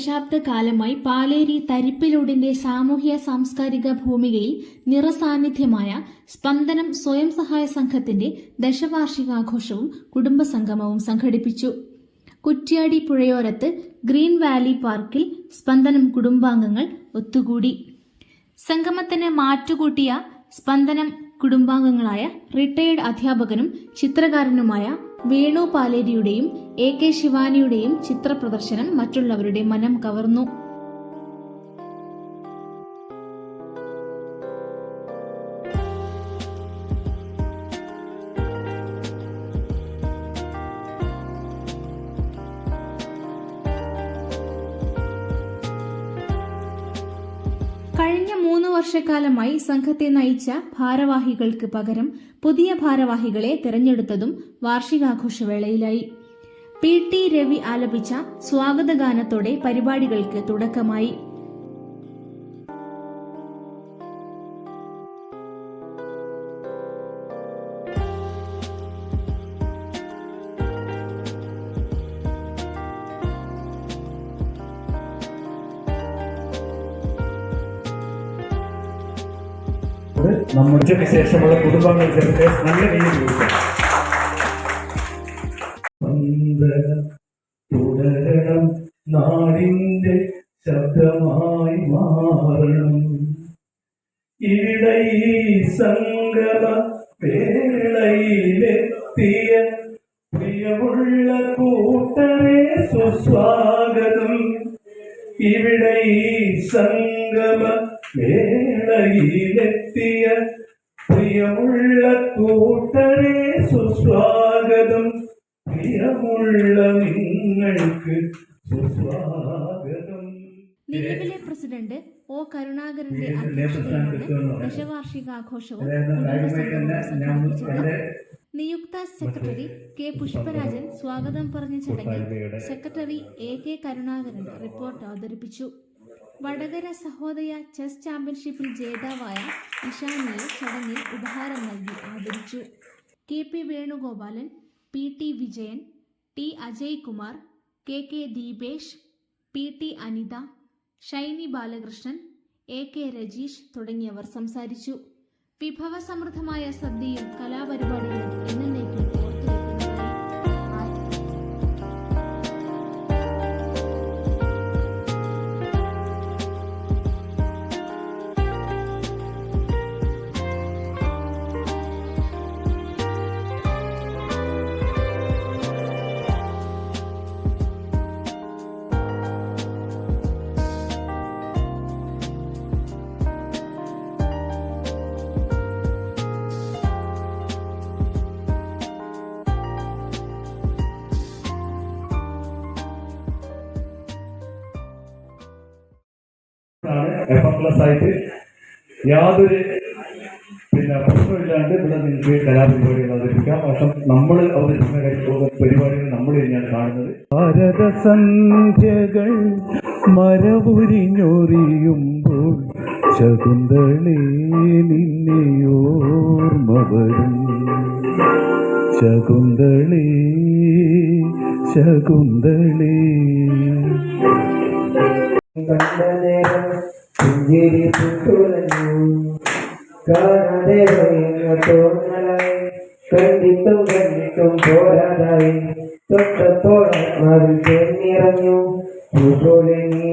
ദശാബ്ദ കാലമായി പാലേരി തരിപ്പിലൂടിന്റെ സാമൂഹ്യ സാംസ്കാരിക ഭൂമികയിൽ നിറസാന്നിധ്യമായ സ്പന്ദനം സ്വയം സഹായ സംഘത്തിന്റെ ദശവാർഷികാഘോഷവും കുടുംബസംഗമവും സംഘടിപ്പിച്ചു. കുറ്റ്യാടി പുഴയോരത്ത് ഗ്രീൻ വാലി പാർക്കിൽ സ്പന്ദനം കുടുംബാംഗങ്ങൾ ഒത്തുകൂടി. സംഗമത്തിന് മാറ്റുകൂട്ടിയ സ്പന്ദനം കുടുംബാംഗങ്ങളായ റിട്ടയേർഡ് അധ്യാപകനും ചിത്രകാരനുമായ വേണു പാലേരിയുടെയും എ കെ ശിവാനിയുടെയും ചിത്രപ്രദർശനം മറ്റുള്ളവരുടെ മനം കവർന്നു വർഷക്കാലമായി സംഘത്തെ നയിച്ച ഭാരവാഹികൾക്ക് പകരം പുതിയ ഭാരവാഹികളെ തെരഞ്ഞെടുത്തതും വാർഷികാഘോഷവേളയിലായി. പി ടി രവി ആലപിച്ച സ്വാഗതഗാനത്തോടെ പരിപാടികൾക്ക് തുടക്കമായി. നമ്മുടെ ശേഷമുള്ള കുടുംബങ്ങൾ ചേർത്ത് നല്ല രീതിയിൽ തുടരണം. നാടിന്റെ ശബ്ദമായി മാറണം. ഇവിടെ ഈ സംഗമ വേളയിലെത്തിയ പ്രിയമുള്ള കൂട്ടരെ സുസ്വാഗതം. ഇവിടെ ഈ സംഗമ വേളയിലെത്തിയ പ്രിയമുള്ള കൂട്ടരെ സുസ്വാഗതം. പ്രിയമുള്ള നിങ്ങൾക്ക് സുസ്വാഗതം. നിലവിലെ പ്രസിഡന്റ് ഒ കരുണാകരന്റെ അധ്യക്ഷതയിലാണ് ദശവാർഷികാഘോഷവും സംഘടിപ്പിച്ചത് നിയുക്ത സെക്രട്ടറി കെ പുഷ്പരാജൻ സ്വാഗതം പറഞ്ഞ ചടങ്ങിൽ secretary A K Karunakaran report അവതരിപ്പിച്ചു. വടകര സഹോദയ ചെസ് ചാമ്പ്യൻഷിപ്പിൽ ജേതാവായ ഇഷാനിയെ ചടങ്ങിൽ ഉപഹാരം നൽകി ആദരിച്ചു. K P Venugopalan P T Vijayan T Ajay Kumar K K Deepesh P T Anitha Shiny Balakrishnan A K Rajeesh തുടങ്ങിയവർ സംസാരിച്ചു. വിഭവസമൃദ്ധമായ സദ്യയും കലാപരിപാടികളും എന്നേക്കും ആണ്. എഫ് എം പ്ലസ് ആയിട്ട് യാതൊരു പിന്നെ പ്രശ്നമില്ലാണ്ട് ഇവിടെ നിങ്ങൾക്ക് കലാപരിപാടികൾ അവതരിപ്പിക്കാം. പക്ഷെ നമ്മൾ അവതരിപ്പിക്കുന്ന പരിപാടികൾ നമ്മൾ തന്നെയാണ് കാണുന്നത്. ഭാരതസഞ്ചകൾ സന്ധ്യകൾ മരവുരിഞ്ഞൊറിയുമ്പോൾ ശകുന്തളേ നിന്നെ ഓർമ്മ വരും ശകുന്തളേ ശകുന്തളേ. കണ്ടനേരം പുഞ്ചിരി പുത്തുലഞ്ഞു കാണാതെ തോന്നലായി കണ്ടിട്ടും കണ്ടിട്ടും പോരാതായി തൊട്ടപ്പോൾ ആത്മാവിൽ ചെന്നിറങ്ങു പോലെ നീ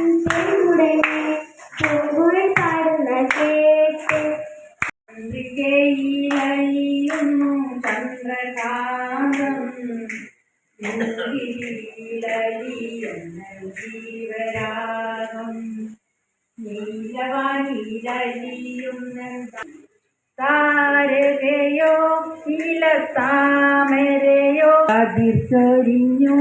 ചന്ദ്രികയിലലിയുന്നു ജീവരാഗം നീലവാനിലലിയുന്ന താരകയോ ഇലത്താമരയോ അതിർച്ചൊരിഞ്ഞു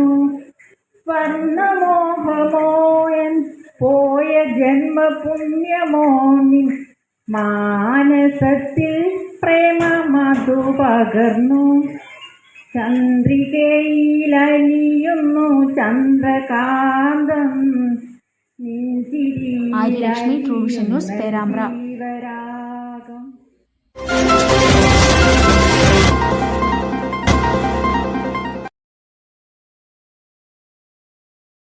വർണമോഹമോ എൻ പോയ ജന്മപുണ്യമോ നിൻ മാനസത്തിൽ പ്രേമ മധു പകർന്നു. ചന്ദ്രികയിലലിയുന്നു ചന്ദ്രകാന്തം Aryalakshmi, True Vision News, Perambra.